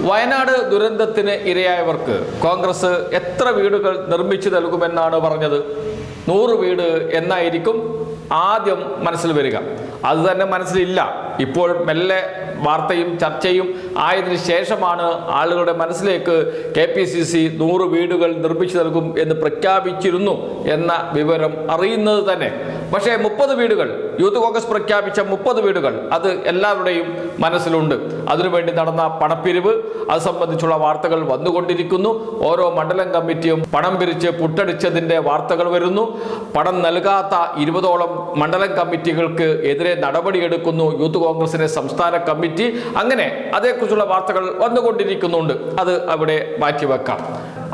വയനാട് ദുരന്തത്തിന് ഇരയായവർക്ക് കോൺഗ്രസ് എത്ര വീടുകൾ നിർമ്മിച്ചു നൽകുമെന്നാണ് പറഞ്ഞത്? നൂറ് വീട് എന്നായിരിക്കും ആദ്യം മനസ്സിൽ വരിക. അത് തന്നെ മനസ്സിലില്ല. ഇപ്പോൾ മെല്ലെ വാർത്തയും ചർച്ചയും ആയതിനു ശേഷമാണ് ആളുകളുടെ മനസ്സിലേക്ക് കെ പി സി സി നൂറ് വീടുകൾ നിർമ്മിച്ചു നൽകും എന്ന് പ്രഖ്യാപിച്ചിരുന്നു എന്ന വിവരം അറിയുന്നത് തന്നെ. പക്ഷേ മുപ്പത് വീടുകൾ യൂത്ത് കോൺഗ്രസ് പ്രഖ്യാപിച്ച മുപ്പത് വീടുകൾ അത് എല്ലാവരുടെയും മനസ്സിലുണ്ട്. അതിനുവേണ്ടി നടന്ന പണപ്പിരിവ് അത് സംബന്ധിച്ചുള്ള വാർത്തകൾ വന്നുകൊണ്ടിരിക്കുന്നു. ഓരോ മണ്ഡലം കമ്മിറ്റിയും പണം പിരിച്ച് പുട്ടടിച്ചതിന്റെ വാർത്തകൾ വരുന്നു. പണം നൽകാത്ത ഇരുപതോളം മണ്ഡലം കമ്മിറ്റികൾക്ക് എതിരെ നടപടിയെടുക്കുന്നു യൂത്ത് കോൺഗ്രസിന്റെ സംസ്ഥാന കമ്മിറ്റി. അങ്ങനെ അതേക്കുറിച്ചുള്ള വാർത്തകൾ വന്നുകൊണ്ടിരിക്കുന്നുണ്ട്. അത് അവിടെ മാറ്റിവെക്കാം.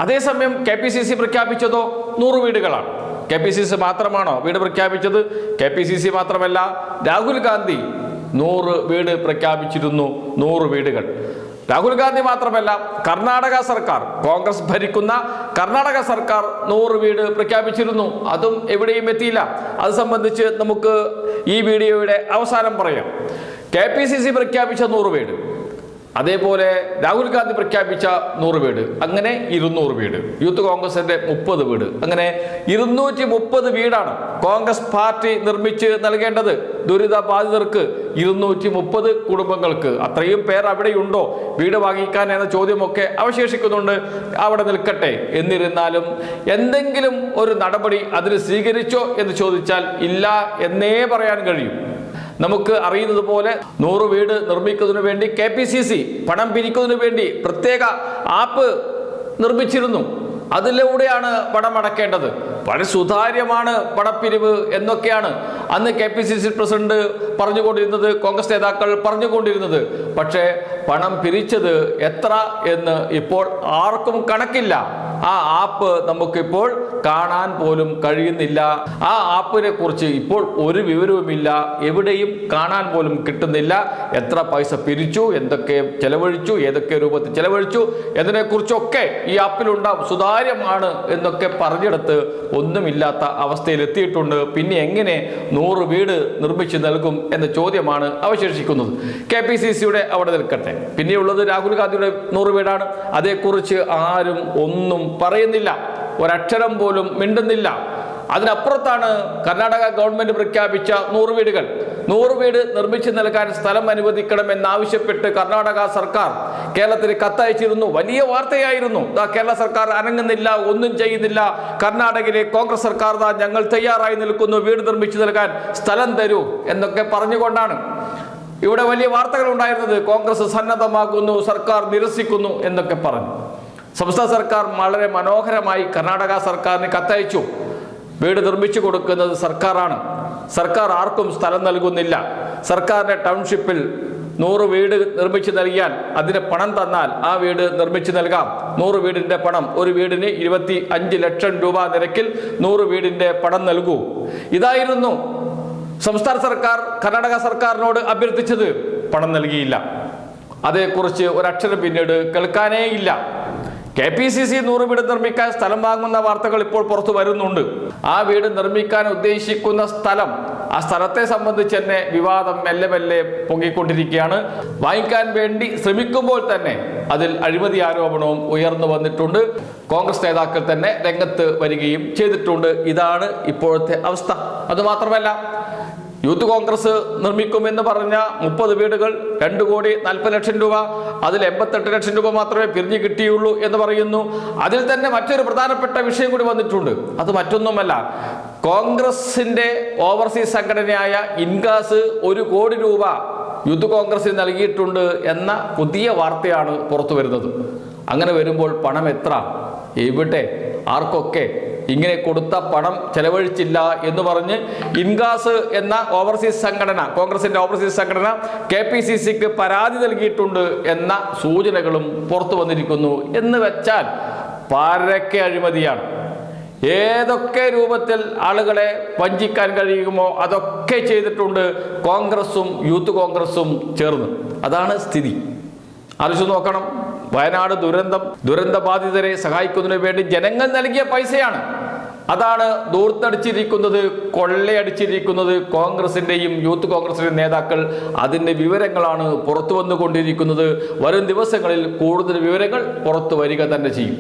അതേസമയം കെ പി സി സി പ്രഖ്യാപിച്ചതോ നൂറ് വീടുകളാണ്. കെ പി സി സി മാത്രമാണോ വീട് പ്രഖ്യാപിച്ചത്? കെ പി സി സി മാത്രമല്ല രാഹുൽ ഗാന്ധി നൂറ് വീട് പ്രഖ്യാപിച്ചിരുന്നു നൂറ് വീടുകൾ. രാഹുൽ ഗാന്ധി മാത്രമല്ല കർണാടക സർക്കാർ കോൺഗ്രസ് ഭരിക്കുന്ന കർണാടക സർക്കാർ നൂറ് വീട് പ്രഖ്യാപിച്ചിരുന്നു. അതും എവിടെയും എത്തിയില്ല. അത് സംബന്ധിച്ച് നമുക്ക് ഈ വീഡിയോയുടെ അവസാനം പറയാം. കെ പി സി സി പ്രഖ്യാപിച്ച നൂറ് വീട്. അതേപോലെ രാഹുൽ ഗാന്ധി പ്രഖ്യാപിച്ച നൂറ് വീട് അങ്ങനെ ഇരുന്നൂറ് വീട് യൂത്ത് കോൺഗ്രസിന്റെ മുപ്പത് വീട് അങ്ങനെ ഇരുന്നൂറ്റി മുപ്പത് വീടാണ് കോൺഗ്രസ് പാർട്ടി നിർമ്മിച്ച് നൽകേണ്ടത്. ദുരിത ബാധിതർക്ക് ഇരുന്നൂറ്റി മുപ്പത് കുടുംബങ്ങൾക്ക്. അത്രയും പേർ അവിടെയുണ്ടോ? വീട് വാങ്ങിക്കാൻ എന്ന ചോദ്യമൊക്കെ അവശേഷിക്കുന്നുണ്ട്. അവിടെ നിൽക്കട്ടെ. എന്നിരുന്നാലും എന്തെങ്കിലും ഒരു നടപടി അതിന് സ്വീകരിച്ചോ എന്ന് ചോദിച്ചാൽ ഇല്ല എന്നേ പറയാൻ കഴിയും. നമുക്ക് അറിയുന്നത് പോലെ നൂറ് വീട് നിർമ്മിക്കുന്നതിന് വേണ്ടി കെ പി സി സി പണം പിരിക്കുന്നതിന് വേണ്ടി പ്രത്യേക ആപ്പ് നിർമ്മിച്ചിരുന്നു. അതിലൂടെയാണ് പണം അടക്കേണ്ടത്. വളരെ സുതാര്യമാണ് പണപ്പിരിവ് എന്നൊക്കെയാണ് അന്ന് K P C C president പറഞ്ഞുകൊണ്ടിരുന്നത് കോൺഗ്രസ് നേതാക്കൾ പറഞ്ഞുകൊണ്ടിരുന്നത്. പക്ഷേ പണം പിരിച്ചത് എത്ര എന്ന് ഇപ്പോൾ ആർക്കും കണക്കില്ല. ആ ആപ്പ് നമുക്കിപ്പോൾ കാണാൻ പോലും കഴിയുന്നില്ല. ആ ആപ്പിനെ കുറിച്ച് ഇപ്പോൾ ഒരു വിവരവുമില്ല. എവിടെയും കാണാൻ പോലും കിട്ടുന്നില്ല. എത്ര പൈസ പിരിച്ചു എന്തൊക്കെ ചെലവഴിച്ചു ഏതൊക്കെ രൂപത്തിൽ ചെലവഴിച്ചു എന്നതിനെക്കുറിച്ചൊക്കെ ഈ ആപ്പിലുണ്ടാവും. സുതാര്യമാണ് എന്നൊക്കെ പറഞ്ഞെടുത്ത് ഒന്നുമില്ലാത്ത അവസ്ഥയിൽ എത്തിയിട്ടുണ്ട് പിന്നെ എങ്ങനെ നൂറ് വീട് നിർമ്മിച്ചു നൽകും എന്ന ചോദ്യമാണ് അവശേഷിക്കുന്നത്. കെ പി സി സിയുടെ അവിടെ നിൽക്കട്ടെ. പിന്നെയുള്ളത് രാഹുൽ ഗാന്ധിയുടെ നൂറ് വീടാണ്. അതേക്കുറിച്ച് ആരും ഒന്നും പറയുന്നില്ല. ഒരക്ഷരം പോലും മിണ്ടുന്നില്ല. അതിനപ്പുറത്താണ് കർണാടക ഗവൺമെന്റ് പ്രഖ്യാപിച്ച നൂറ് വീടുകൾ. നൂറ് വീട് നിർമ്മിച്ചു നൽകാൻ സ്ഥലം അനുവദിക്കണമെന്നാവശ്യപ്പെട്ട് കർണാടക സർക്കാർ കേരളത്തിന് കത്തയച്ചിരുന്നു. വലിയ വാർത്തയായിരുന്നു. ദാ കേരള സർക്കാർ അനങ്ങുന്നില്ല ഒന്നും ചെയ്യുന്നില്ല. കർണാടകയിലെ കോൺഗ്രസ് സർക്കാർ ദാ ഞങ്ങൾ തയ്യാറായി നിൽക്കുന്നു. വീട് നിർമ്മിച്ചു നൽകാൻ സ്ഥലം തരൂ എന്നൊക്കെ പറഞ്ഞുകൊണ്ടാണ്. ഇവിടെ വലിയ വാർത്തകൾ ഉണ്ടായിരുന്നത്. കോൺഗ്രസ് സന്നദ്ധമാക്കുന്നു സർക്കാർ നിരസിക്കുന്നു എന്നൊക്കെ പറഞ്ഞു. സംസ്ഥാന സർക്കാർ വളരെ മനോഹരമായി കർണാടക സർക്കാരിന് കത്തയച്ചു. വീട് നിർമ്മിച്ചു കൊടുക്കുന്നത് സർക്കാരാണ്. സർക്കാർ ആർക്കും സ്ഥലം നൽകുന്നില്ല. സർക്കാരിന്റെ ടൗൺഷിപ്പിൽ നൂറ് വീട് നിർമ്മിച്ചു നൽകിയാൽ അതിന് പണം തന്നാൽ ആ വീട് നിർമ്മിച്ചു നൽകാം. നൂറ് വീടിന്റെ പണം ഒരു വീടിന് ഇരുപത്തി അഞ്ച് ലക്ഷം രൂപ നിരക്കിൽ നൂറ് വീടിന്റെ പണം നൽകൂ. ഇതായിരുന്നു സംസ്ഥാന സർക്കാർ കർണാടക സർക്കാരിനോട് അഭ്യർത്ഥിച്ചത്. പണം നൽകിയില്ല. അതേക്കുറിച്ച് ഒരക്ഷരം പിന്നീട് കേൾക്കാനേ ഇല്ല കെ പി സി സി നൂറ് വീട് നിർമ്മിക്കാൻ സ്ഥലം വാങ്ങുന്ന വാർത്തകൾ ഇപ്പോൾ പുറത്തു വരുന്നുണ്ട്. ആ വീട് നിർമ്മിക്കാൻ ഉദ്ദേശിക്കുന്ന സ്ഥലം ആ സ്ഥലത്തെ സംബന്ധിച്ച് തന്നെ വിവാദം മെല്ലെ മെല്ലെ പൊങ്ങിക്കൊണ്ടിരിക്കുകയാണ്. വാങ്ങിക്കാൻ വേണ്ടി ശ്രമിക്കുമ്പോൾ തന്നെ അതിൽ അഴിമതി ആരോപണവും ഉയർന്നു വന്നിട്ടുണ്ട്. കോൺഗ്രസ് നേതാക്കൾ തന്നെ രംഗത്ത് വരികയും ചെയ്തിട്ടുണ്ട്. ഇതാണ് ഇപ്പോഴത്തെ അവസ്ഥ. അതുമാത്രമല്ല യൂത്ത് കോൺഗ്രസ് നിർമ്മിക്കുമെന്ന് പറഞ്ഞ മുപ്പത് വീടുകൾ രണ്ട് കോടി നാൽപ്പത് ലക്ഷം രൂപ അതിൽ എൺപത്തെട്ട് ലക്ഷം രൂപ മാത്രമേ പിരിഞ്ഞു കിട്ടിയുള്ളൂ എന്ന് പറയുന്നു. അതിൽ തന്നെ മറ്റൊരു പ്രധാനപ്പെട്ട വിഷയം കൂടി വന്നിട്ടുണ്ട്. അത് മറ്റൊന്നുമല്ല. കോൺഗ്രസിന്റെ ഓവർസീസ് സംഘടനയായ ഇൻകാസ് ഒരു കോടി രൂപ യൂത്ത് കോൺഗ്രസിന് നൽകിയിട്ടുണ്ട് എന്ന പുതിയ വാർത്തയാണ് പുറത്തു വരുന്നത് അങ്ങനെ വരുമ്പോൾ പണം എത്ര? എവിടെ? ആർക്കൊക്കെ? ഇങ്ങനെ കൊടുത്ത പണം ചെലവഴിച്ചില്ല എന്ന് പറഞ്ഞ് ഇൻഗാസ് എന്ന ഓവർസീസ് സംഘടന കോൺഗ്രസിന്റെ ഓവർസീസ് സംഘടന കെ പി സി സിക്ക് പരാതി നൽകിയിട്ടുണ്ട് എന്ന സൂചനകളും പുറത്തു വന്നിരിക്കുന്നു. എന്ന് വെച്ചാൽ പരക്കെ അഴിമതിയാണ്. ഏതൊക്കെ രൂപത്തിൽ ആളുകളെ വഞ്ചിക്കാൻ കഴിയുമോ അതൊക്കെ ചെയ്തിട്ടുണ്ട് കോൺഗ്രസും യൂത്ത് കോൺഗ്രസും ചേർന്ന്. അതാണ് സ്ഥിതി. ആലോചിച്ച് നോക്കണം. വയനാട് ദുരന്തം ദുരന്തബാധിതരെ സഹായിക്കുന്നതിന് വേണ്ടി ജനങ്ങൾ നൽകിയ പൈസയാണ്. അതാണ് ദൂർത്തടിച്ചിരിക്കുന്നത് കൊള്ളയടിച്ചിരിക്കുന്നത് കോൺഗ്രസിന്റെയും യൂത്ത് കോൺഗ്രസിന്റെയും നേതാക്കൾ അതിന്റെ വിവരങ്ങളാണ് പുറത്തു വന്നുകൊണ്ടിരിക്കുന്നത് വരും ദിവസങ്ങളിൽ കൂടുതൽ വിവരങ്ങൾ പുറത്തു വരിക തന്നെ ചെയ്യും.